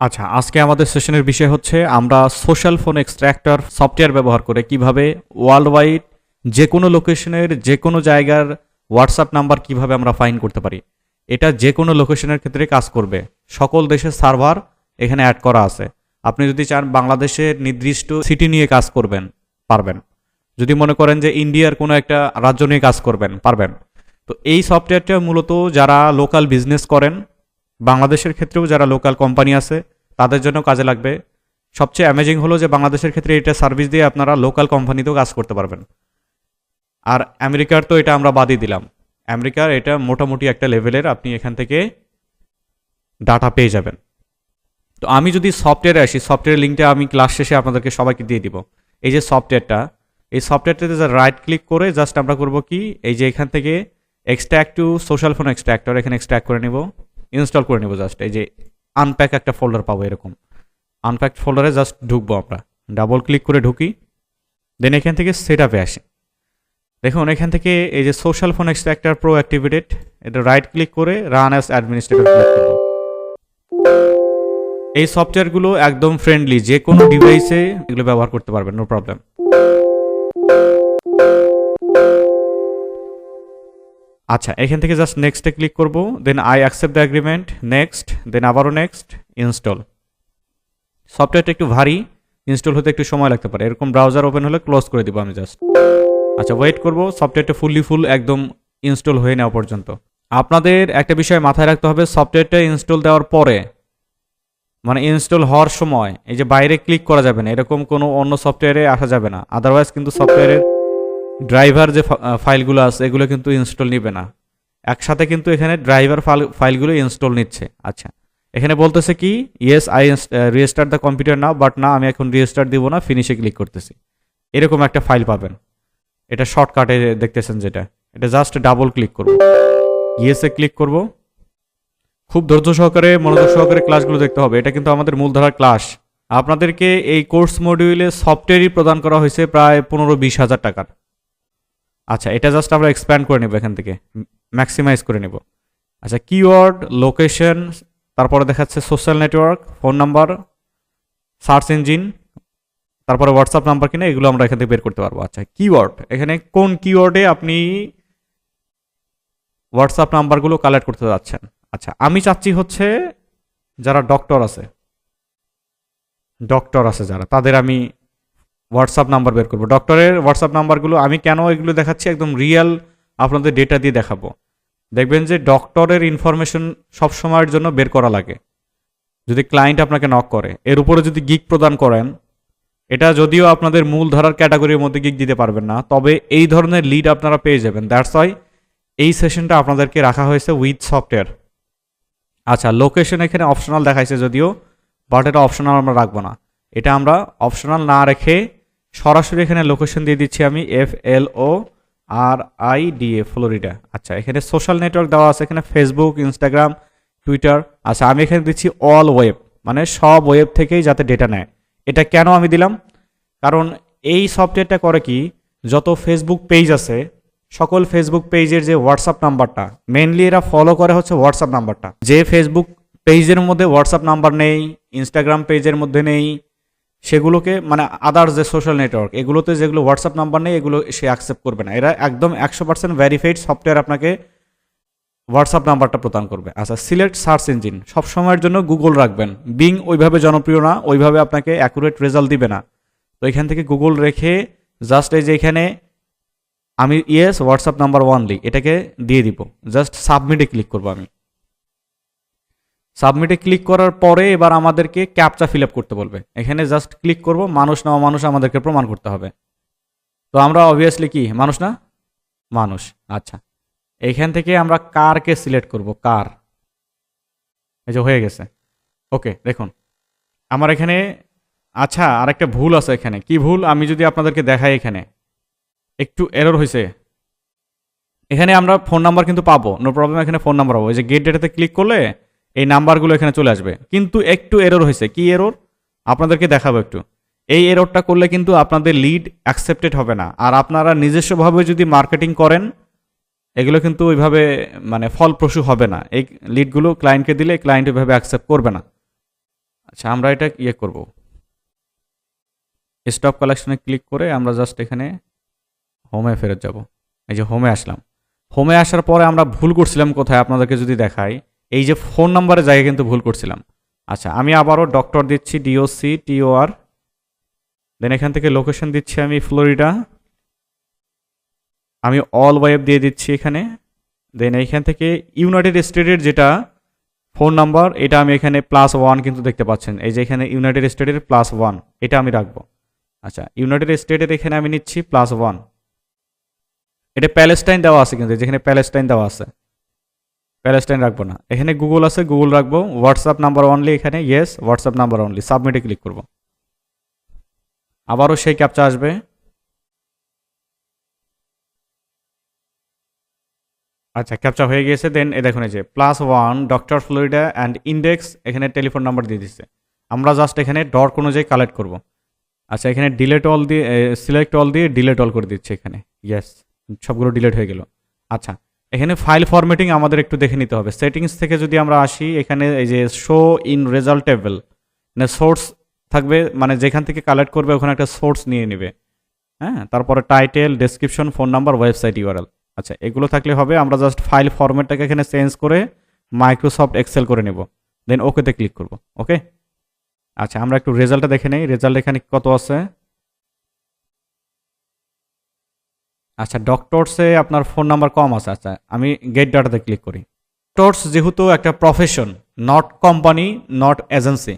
আচ্ছা আজকে আমাদের সেশনের বিষয় হচ্ছে আমরা সোশ্যাল ফোন এক্সট্র্যাক্টর সফটওয়্যার ব্যবহার করে কীভাবে ওয়ার্ল্ড ওয়াইড যে কোনো লোকেশনের যে কোনো জায়গার হোয়াটসঅ্যাপ নাম্বার কীভাবে আমরা ফাইন করতে পারি। এটা যে কোনো লোকেশনের ক্ষেত্রে কাজ করবে। সকল দেশের সার্ভার এখানে অ্যাড করা আছে। আপনি যদি চান বাংলাদেশের নির্দিষ্ট সিটি নিয়ে কাজ করবেন, পারবেন। যদি মনে করেন যে ইন্ডিয়ার কোনো একটা রাজ্য নিয়ে কাজ করবেন, পারবেন। তো এই সফটওয়্যারটা মূলত যারা লোকাল বিজনেস করেন বাংলাদেশের ক্ষেত্রেও যারা লোকাল কোম্পানি আছে, তাদের জন্য কাজে লাগবে। সবচেয়ে অ্যামেজিং হলো যে বাংলাদেশের ক্ষেত্রে এটা সার্ভিস দিয়ে আপনারা লোকাল কোম্পানিতেও কাজ করতে পারবেন। আর আমেরিকার তো এটা আমরা বাদই দিলাম। আমেরিকার এটা মোটামুটি একটা লেভেলের আপনি এখান থেকে ডাটা পেয়ে যাবেন। তো আমি যদি সফটওয়্যারে আসি সফটওয়্যার লিঙ্কটা আমি ক্লাস শেষে আপনাদেরকে সবাইকে দিয়ে দিব। এই যে সফটওয়্যারটা এই সফটওয়্যারটাতে রাইট ক্লিক করে জাস্ট আমরা করব কি, এই যে এখান থেকে extract to social phone extractor এখানে এক্সট্র্যাক্ট করে নিব। ইনস্টল করে নিব জাস্ট এই যে আনপ্যাক একটা ফোল্ডার পাবো এরকম। আনপ্যাক ফোল্ডারে জাস্ট ঢুকবো আমরা। ডাবল ক্লিক করে ঢুকি। দেন এখান থেকে সেট আপে আসি। দেখুন, এখান থেকে এই যে social phone extractor pro activated এটা রাইট ক্লিক করে রান অ্যাস অ্যাডমিনিস্ট্রেটর ক্লিক করব। এই সফটওয়্যারগুলো একদম ফ্রেন্ডলি যে কোনো ডিভাইসে এগুলো ব্যবহার করতে পারবেন নো প্রবলেম আচ্ছা এখান থেকে জাস্ট নেক্সটে ক্লিক করব then I accept the agreement next then আবারও নেক্সট ইনস্টল সফটওয়্যারটা একটু ভারী ইনস্টল হতে একটু সময় লাগতে পারে। এরকম ব্রাউজার ওপেন হলে ক্লোজ করে দিব আমি জাস্ট আচ্ছা ওয়েট করব সফটওয়্যারটা ফুললি ফুল একদম ইনস্টল হয়ে নেওয়া পর্যন্ত। আপনাদের একটা বিষয় মাথায় রাখতে হবে সফটওয়্যারটা ইনস্টল দেওয়ার পরে মানে ইনস্টল হওয়ার সময়, এই যে বাইরে ক্লিক করা যাবে না, এরকম কোনো অন্য সফটওয়্যারে আসা যাবে না। আদারওয়াইজ কিন্তু সফটওয়্যারের ড্রাইভার যে ফাইলগুলো আছে, এগুলো কিন্তু ইনস্টল নিবে না। একসাথে কিন্তু এখানে ড্রাইভার ফাইলগুলো ইনস্টল নিচ্ছে। আচ্ছা। এখানে বলতেছে কি yes I restart the computer now but না, আমি এখন রিস্টার্ট দিব না ফিনিশে ক্লিক করতেছি। এরকম একটা ফাইল পাবেন। এটা শর্টকাটে দেখতেছেন যেটা। এটা জাস্ট ডাবল ক্লিক করব। ইয়েসে ক্লিক করব। খুব ধৈর্য সহকারে, মনোযোগ সহকারে ক্লাসগুলো দেখতে হবে। এটা কিন্তু আমাদের মূলধারার ক্লাস আপনাদেরকে এই কোর্স মডিউলে সফটওয়্যারই প্রদান করা হয়েছে প্রায় পনেরো বিশ হাজার টাকার। আচ্ছা এটা জাস্ট আমরা এক্সপ্যান্ড করে নেব এখান থেকে। ম্যাক্সিমাইজ করে নেব। আচ্ছা কিওয়ার্ড লোকেশন তারপরে দেখাচ্ছে social network phone number search engine তারপরে হোয়াটসঅ্যাপ নাম্বার কিনা, এগুলো আমরা এখান থেকে বের করতে পারব। আচ্ছা কিওয়ার্ড এখানে কোন কিওয়ার্ডে আপনি হোয়াটসঅ্যাপ নাম্বারগুলো কালেক্ট করতে যাচ্ছেন? আচ্ছা আমি চাচ্ছি হচ্ছে যারা ডক্টর আছে ডক্টর আছে যারা, তাদের আমি হোয়াটসঅ্যাপ নাম্বার বের করব। ডক্টরের হোয়াটসঅ্যাপ নাম্বারগুলো আমি কেন এগুলো দেখাচ্ছি? একদম রিয়েল আপনাদের ডেটা দিয়ে দেখাবো। দেখবেন যে ডক্টরের ইনফরমেশন সব সময়ের জন্য বের করা লাগে। যদি ক্লায়েন্ট আপনাকে নক করে, এর উপরে যদি গিক প্রদান করেন, এটা যদিও আপনাদের মূল ধারার ক্যাটাগরির মধ্যে গিক দিতে পারবেন না, তবে এই ধরনের লিড আপনারা পেয়ে যাবেন। দ্যাটস ওয়াই এই সেশনটা আপনাদেরকে রাখা হয়েছে উইথ সফটওয়্যার আচ্ছা লোকেশন এখানে অপশনাল দেখাইছে যদিও বাট এটা অপশনাল আমরা রাখব না। এটা আমরা অপশনাল না রেখে সরাসরি এখানে লোকেশন দিয়ে দিচ্ছি আমি F L O R I D A Florida আচ্ছা এখানে সোশ্যাল নেটওয়ার্ক দেওয়া আছে, এখানে ফেসবুক ইনস্টাগ্রাম টুইটার আচ্ছা আমি এখানে দিচ্ছি অল ওয়েব মানে সব ওয়েব থেকেই যাতে ডেটা নেয়। এটা কেন আমি দিলাম? কারণ এই সফটওয়্যারটা করে কি, যত ফেসবুক পেজ আছে, সকল ফেসবুক পেজের যে হোয়াটসঅ্যাপ নাম্বারটা মেনলি এরা ফলো করে হচ্ছে হোয়াটসঅ্যাপ নাম্বারটা। যে ফেসবুক পেজের মধ্যে হোয়াটসঅ্যাপ নাম্বার নেই ইনস্টাগ্রাম পেজের মধ্যে নেই সেগুলোকে মানে আদার্স যে সোশ্যাল নেটওয়ার্ক এগুলোতে যেগুলো হোয়াটসঅ্যাপ নাম্বার নেই, এগুলো সে অ্যাকসেপ্ট করবে না। এরা একদম একশো পার্সেন্ট ভ্যারিফাইড সফটওয়্যার আপনাকে হোয়াটসঅ্যাপ নাম্বারটা প্রদান করবে। আচ্ছা সিলেক্ট সার্চ ইঞ্জিন সব সময়ের জন্য গুগল রাখবেন। বিং ওইভাবে জনপ্রিয় না, ওইভাবে আপনাকে অ্যাকুরেট রেজাল্ট দিবে না। তো এখান থেকে গুগল রেখে জাস্ট এই যে এখানে আমি ইয়েস হোয়াটসঅ্যাপ নাম্বার ওয়ানলি এটাকে দিয়ে দিব। জাস্ট সাবমিটে ক্লিক করব আমি। সাবমিটে ক্লিক করার পরে এবার আমাদেরকে ক্যাপচা ফিল আপ করতে বলবে। এখানে জাস্ট ক্লিক করব, মানুষ না মানুষ আমাদেরকে প্রমাণ করতে হবে। তো আমরা অবভিয়াসলি কি, মানুষ না? মানুষ। আচ্ছা। এইখান থেকে আমরা কারকে সিলেক্ট করব, কার? এই যে হয়ে গেছে। ওকে দেখুন। আমার এখানে আচ্ছা আরেকটা ভুল আছে এখানে। কি ভুল? আমি যদি আপনাদেরকে দেখাই এখানে। একটু এরর হয়েছে এখানে আমরা ফোন নাম্বার কিন্তু পাবো। নো প্রবলেম এখানে ফোন নাম্বার পাবো। এই যে গেট ডেটাতে ক্লিক করলে এই নাম্বারগুলো এখানে চলে আসবে। কিন্তু একটু এরর হয়েছে। কি এরর আপনাদেরকে দেখাবো একটু। এই এররটা করলে কিন্তু আপনাদের লিড অ্যাকসেপ্টেড হবে না। আর আপনারা নিজস্বভাবে যদি মার্কেটিং করেন, এগুলো কিন্তু ওইভাবে মানে ফলপ্রসূ হবে না। এই লিডগুলো ক্লায়েন্টকে দিলে ক্লায়েন্ট ওইভাবে অ্যাকসেপ্ট করবে না। আচ্ছা আমরা এটা ইয়ে করব। স্টপ কালেকশনে ক্লিক করে আমরা জাস্ট এখানে হোমে ফেরত যাব। এই যে হোমে আসলাম। হোমে আসার পরে আমরা ভুল করছিলাম কোথায়? আপনাদেরকে যদি দেখাই। এই যে ফোন নাম্বারের জায়গায় কিন্তু ভুল করছিলাম। আচ্ছা আমি আবারও ডক্টর দিচ্ছি ডিওসি টিওআর দেন এখান থেকে লোকেশন দিচ্ছি আমি ফ্লোরিডা আমি অল ওয়েব দিয়ে দিচ্ছি এখানে। দেন এইখান থেকে ইউনাইটেড স্টেটের যেটা ফোন নাম্বার এটা আমি এখানে প্লাস ওয়ান কিন্তু দেখতে পাচ্ছেন। এই যে এখানে ইউনাইটেড স্টেটের প্লাস ওয়ান এটা আমি রাখব। আচ্ছা ইউনাইটেড স্টেটের এখানে আমি নিচ্ছি প্লাস ওয়ান এটা প্যালেস্টাইন দেওয়া আছে কিন্তু যেখানে প্যালেস্টাইন দেওয়া আছে। প্যালেস্টাইন রাখব না। এখানে গুগল আছে গুগল রাখব। হোয়াটসঅ্যাপ নাম্বার অনলি এখানে ইয়েস হোয়াটসঅ্যাপ নাম্বার অনলি সাবমিটে ক্লিক করব। আবারও সেই ক্যাপচা আসবে। আচ্ছা ক্যাপচা হয়ে গিয়েছে। দেন এ দেখুন এই যে plus one doctor Florida and index এখানে টেলিফোন নাম্বার দিয়ে দিচ্ছে। আমরা জাস্ট এখানে ডট অনুযায়ী কালেক্ট করব। আচ্ছা এখানে ডিলেট অল দিয়ে সিলেক্ট অল দিয়ে ডিলেট অল করে দিচ্ছে এখানে। ইয়েস সবগুলো ডিলেট হয়ে গেল। আচ্ছা এখানে ফাইল ফরম্যাটিং আমাদের একটু দেখে নিতে হবে। সেটিংস থেকে যদি আমরা আসি, এখানে এই যে শো ইন রেজাল্ট টেবল মানে সোর্স থাকবে মানে যেখান থেকে কালেক্ট করবে, ওখানে একটা সোর্স নিয়ে নেবে। হ্যাঁ? তারপরে title description phone number website URL আচ্ছা এগুলো থাকলে হবে, আমরা জাস্ট ফাইল ফরম্যাটটাকে এখানে চেঞ্জ করে মাইক্রোসফট এক্সেল করে নেব। দেন ওকেতে ক্লিক করব ওকে আচ্ছা আমরা একটু রেজাল্টটা দেখে নেই। রেজাল্ট এখানে কত আছে? আচ্ছা ডক্টরসে আপনার ফোন নাম্বার কম আছে। আচ্ছা আমি গেট ডাটাতে ক্লিক করি। ডক্টরস যেহেতু একটা profession not company not agency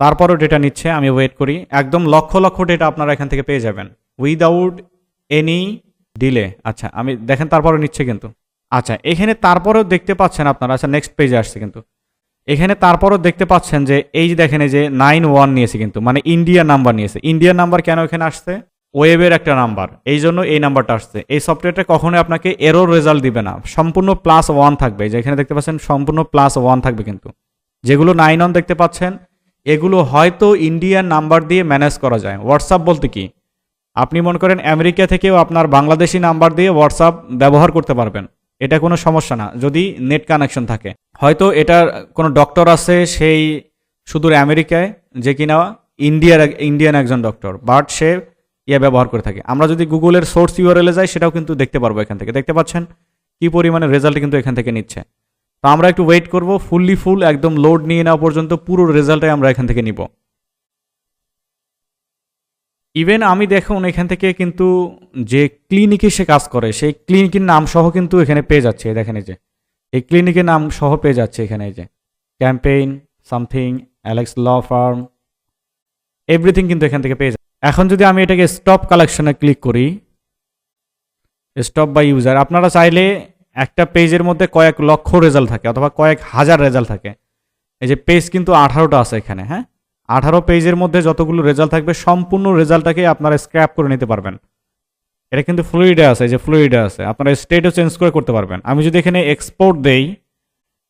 তারপরও ডেটা নিচ্ছে, আমি ওয়েট করি। একদম লক্ষ লক্ষ ডেটা আপনারা এখান থেকে পেয়ে যাবেন। উইদাউট এনি ডিলে আচ্ছা আমি দেখেন তারপরে নিচ্ছে কিন্তু। আচ্ছা এখানে তারপরেও দেখতে পাচ্ছেন আপনারা। আচ্ছা নেক্সট পেজে আসছে কিন্তু। এখানে তারপরও দেখতে পাচ্ছেন যে, এই যে দেখেন এই যে নাইন ওয়ান নিয়েছে কিন্তু মানে ইন্ডিয়া নাম্বার নিয়েছে। ইন্ডিয়ান নাম্বার কেন এখানে আসছে? ওয়েবের একটা নাম্বার। এই জন্য এই নাম্বারটা আসছে। এই সফটওয়্যারটা কখনোই আপনাকে এরোর রেজাল্ট দিবে না। সম্পূর্ণ প্লাস ওয়ান থাকবে। যেখানে দেখতে পাচ্ছেন, সম্পূর্ণ প্লাস ওয়ান থাকবে কিন্তু। যেগুলো নাইন ওয়ান দেখতে পাচ্ছেন, এগুলো হয়তো ইন্ডিয়ান নাম্বার দিয়ে ম্যানেজ করা যায়। হোয়াটসঅ্যাপ বলতে কি? আপনি মনে করেন আমেরিকা থেকেও আপনার বাংলাদেশি নাম্বার দিয়ে হোয়াটসঅ্যাপ ব্যবহার করতে পারবেন। এটা কোনো সমস্যা না। যদি নেট কানেকশন থাকে। হয়তো এটার কোনো ডক্টর আছে সেই সুদূর আমেরিকায়, যে কিনা ইন্ডিয়ার ইন্ডিয়ান একজন ডক্টর বাট সে ইয়ে ব্যবহার করে থাকে। আমরা যদি গুগলের সোর্স ইউআরএলে যাই, সেটাও কিন্তু দেখতে পারব এখান থেকে। দেখতে পাচ্ছেন? কি পরিমাণে রেজাল্ট কিন্তু এখান থেকে নিচ্ছে। তো আমরা একটু ওয়েট করব ফুললি ফুল একদম লোড নিয়ে নেওয়া পর্যন্ত পুরো রেজাল্টটাই আমরা এখান থেকে নিব। ইভেন আমি দেখুন, এখান থেকে কিন্তু যে ক্লিনিকে সে কাজ করে, সেই ক্লিনিকের নাম সহ কিন্তু এখানে পেয়ে যাচ্ছে। দেখেন এই যে। এই ক্লিনিকের নাম সহ পেয়ে যাচ্ছে এখানে এই যে। Campaign something Alex law firm everything কিন্তু এখান থেকে পেয়ে এখন যদি আমি এটাকে স্টপ কালেকশনে ক্লিক করি স্টপ বাই ইউজার আপনারা চাইলে একটা পেজের মধ্যে কয়েক লক্ষ রেজাল্ট থাকে অথবা কয়েক হাজার রেজাল্ট থাকে। এই যে পেজ কিন্তু আঠারোটা আছে এখানে হ্যাঁ? আঠারো পেজের মধ্যে যতগুলো রেজাল্ট থাকবে, সম্পূর্ণ রেজাল্টটাকে আপনারা স্ক্র্যাপ করে নিতে পারবেন। এটা কিন্তু ফ্লুইডে আছে যে ফ্লুইডে আছে। আপনারা স্টেটও চেঞ্জ করে করতে পারবেন। আমি যদি এখানে এক্সপোর্ট দেই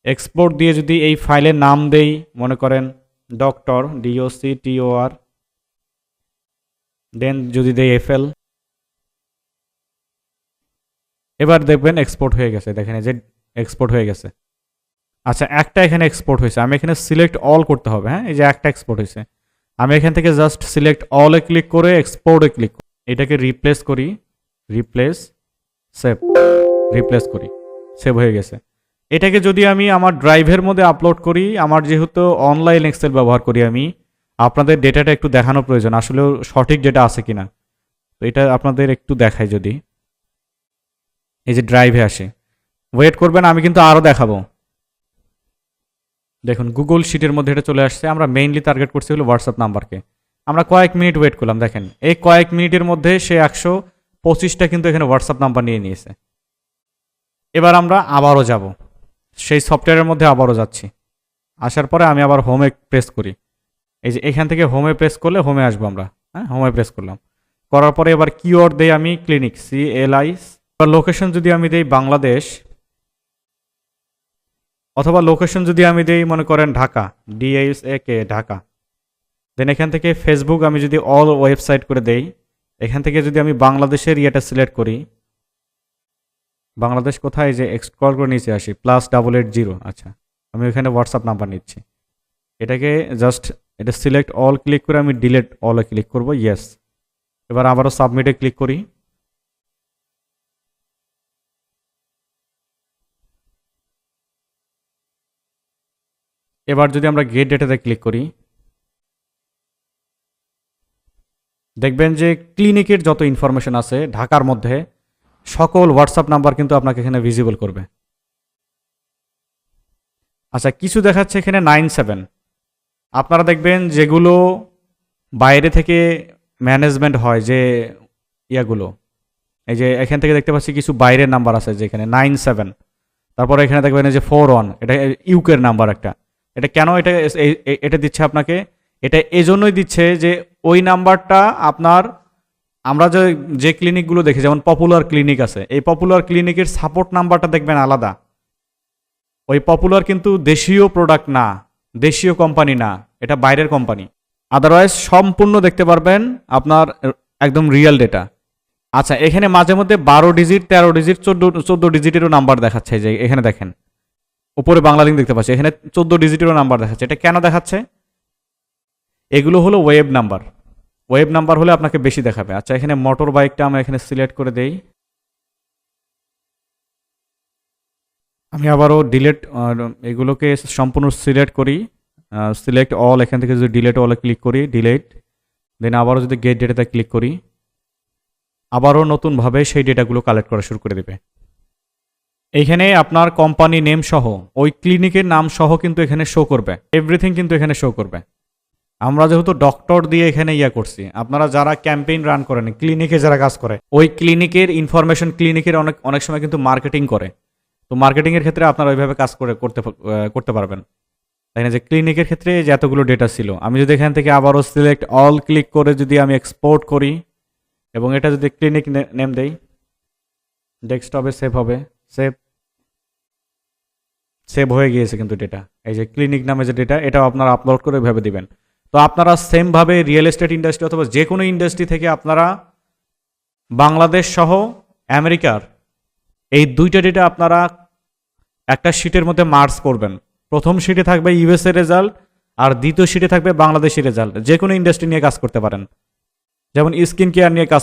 এক্সপোর্ট দিয়ে যদি এই ফাইলের নাম দেই, মনে করেন ডক্টর ডিওসি টিওআর দেন যদি দেই এফএল এবার দেখবেন এক্সপোর্ট হয়ে গেছে। দেখেন যে এক্সপোর্ট হয়ে গেছে। আচ্ছা একটা এখানে এক্সপোর্ট হয়েছে। আমি এখানে সিলেক্ট অল করতে হবে হ্যাঁ? এই যে একটা এক্সপোর্ট হয়েছে। আমি এখান থেকে জাস্ট সিলেক্ট অলে ক্লিক করে এক্সপোর্টে ক্লিক এটাকে রিপ্লেস করি। রিপ্লেস সেভ রিপ্লেস করি। সেভ হয়ে গেছে। এটাকে যদি আমি আমার ড্রাইভের মধ্যে আপলোড করি, আমার যেহেতু অনলাইন এক্সেল ব্যবহার করি আমি আপনাদের ডেটাটা একটু দেখানো প্রয়োজন আসলে সঠিক ডেটা আছে কিনা। তো এটা আপনাদের একটু দেখাই যদি। এই যে ড্রাইভে আসে। ওয়েট করবেন, আমি কিন্তু আরও দেখাবো। দেখুন গুগল শিটের মধ্যে এটা চলে আসছে। আমরা মেইনলি টার্গেট করছি হলো হোয়াটসঅ্যাপ নাম্বারকে আমরা কয়েক মিনিট ওয়েট করলাম, দেখেন। এই কয়েক মিনিটের মধ্যে সে একশো পঁচিশটা কিন্তু এখানে হোয়াটসঅ্যাপ নাম্বার নিয়ে নিয়েছে। এবার আমরা আবারও যাব। সেই সফটওয়্যারের মধ্যে আবারও যাচ্ছি। আসার পরে আমি আবার হোমে প্রেস করি। এই যে এখান থেকে হোমে প্রেস করলে হোমে আসব আমরা। হ্যাঁ হোমে প্রেস করলাম। করার পরে এবার কিওয়ার্ড দেই আমি ক্লিনিক সি এল আই এবার লোকেশন যদি আমি দেই বাংলাদেশ, অথবা লোকেশন যদি আমি দেই মনে করেন Dhaka DS A K Dhaka. Then এখান থেকে ফেসবুক আমি যদি অল ওয়েবসাইট করে দেই, এখান থেকে যদি আমি বাংলাদেশের ইয়েটা সিলেক্ট করি, বাংলাদেশ কোথায়? যে এক্সক্রল করে নিচে আসি প্লাস ডাবল এইট জিরো আচ্ছা আমি ওইখানে হোয়াটসঅ্যাপ নাম্বার নিচ্ছি। এটাকে জাস্ট এটা সিলেক্ট অল ক্লিক করে আমি ডিলেট অলে ক্লিক করব ইয়েস এবার আবারও সাবমিটে ক্লিক করি। এবার যদি আমরা গেট ডেটাতে ক্লিক করি, দেখবেন যে ক্লিনিকের যত ইনফরমেশন আছে, ঢাকার মধ্যে সকল হোয়াটসঅ্যাপ নাম্বার কিন্তু আপনাকে এখানে ভিজিবল করবে। আচ্ছা কিছু দেখাচ্ছে এখানে নাইন সেভেন আপনারা দেখবেন যেগুলো বাইরে থেকে ম্যানেজমেন্ট হয় যে ইয়াগুলো। এই যে এখান থেকে দেখতে পাচ্ছি কিছু বাইরের নাম্বার আছে যে এখানে নাইন সেভেন তারপরে এখানে দেখবেন যে ফোর ওয়ান এটা ইউকের নাম্বার একটা। এটা কেন এটা এটা দিচ্ছে আপনাকে? এটা এজন্যই দিচ্ছে যে ওই নাম্বারটা আপনার, আমরা যে যে ক্লিনিকগুলো দেখি, যেমন পপুলার ক্লিনিক আছে, এই পপুলার ক্লিনিকের সাপোর্ট নাম্বারটা দেখবেন আলাদা। ওই পপুলার কিন্তু দেশীয় প্রোডাক্ট না। দেশীয় কোম্পানি না, এটা বাইরের কোম্পানি। আদারওয়াইজ সম্পূর্ণ দেখতে পারবেন আপনার একদম রিয়েল ডেটা আচ্ছা এখানে মাঝে মধ্যে বারো ডিজিট তেরো ডিজিট চোদ্দ চোদ্দ ডিজিটেরও নাম্বার দেখাচ্ছে যে, এখানে দেখেন। উপরে বাংলা লিঙ্ক দেখতে পাচ্ছি, এখানে চোদ্দ ডিজিটেরও নাম্বার দেখাচ্ছে। এটা কেন দেখাচ্ছে? এগুলো হলো ওয়েব নাম্বার ওয়েব নাম্বার হলে আপনাকে বেশি দেখাবে। আচ্ছা এখানে মোটর বাইকটা আমরা এখানে সিলেক্ট করে দেই। আমি আবারও ডিলেট এগুলোকে সম্পূর্ণ সিলেক্ট করি। সিলেক্ট অল এখান থেকে যদি ডিলেট অলে ক্লিক করি ডিলেট দেন আবারও যদি গেট ডেটাতে ক্লিক করি, আবারও নতুনভাবে সেই ডেটাগুলো কালেক্ট করা শুরু করে দেবে। এইখানে আপনার কোম্পানি নেম সহ, ওই ক্লিনিকের নাম সহ কিন্তু এখানে শো করবে। এভরিথিং কিন্তু এখানে শো করবে। আমরা যেহেতু ডক্টর দিয়ে এখানে ইয়া করছি, আপনারা যারা ক্যাম্পেইন রান করেন ক্লিনিকে যারা কাজ করে, ওই ক্লিনিকের ইনফরমেশন ক্লিনিকের অনেক অনেক সময় কিন্তু মার্কেটিং করে। তো মার্কেটিংয়ের ক্ষেত্রে আপনারা ওইভাবে কাজ করে, করতে করতে পারবেন। তাই না? যে ক্লিনিকের ক্ষেত্রে যে এতগুলো ডেটা ছিল, আমি যদি এখান থেকে আবারও সিলেক্ট অল ক্লিক করে যদি আমি এক্সপোর্ট করি, এবং এটা যদি ক্লিনিক নেম দেই ডেস্কটপে সেভ হবে সেভ সেভ হয়ে গিয়েছে কিন্তু ডেটা এই যে ক্লিনিক নামে যে ডেটা এটাও আপনারা আপলোড করে ভেবে দিবেন। তো আপনারা সেমভাবে রিয়েল এস্টেট ইন্ডাস্ট্রি অথবা যে কোনো ইন্ডাস্ট্রি থেকে আপনারা বাংলাদেশ সহ আমেরিকার এই দুইটা ডেটা আপনারা একটা শিটের মধ্যে মার্চ করবেন। প্রথম শিটে থাকবে ইউএসএ রেজাল্ট আর দ্বিতীয় শিটে থাকবে বাংলাদেশি রেজাল্ট যে কোনো ইন্ডাস্ট্রি নিয়ে কাজ করতে পারেন। যেমন স্কিন কেয়ার নিয়ে কাজ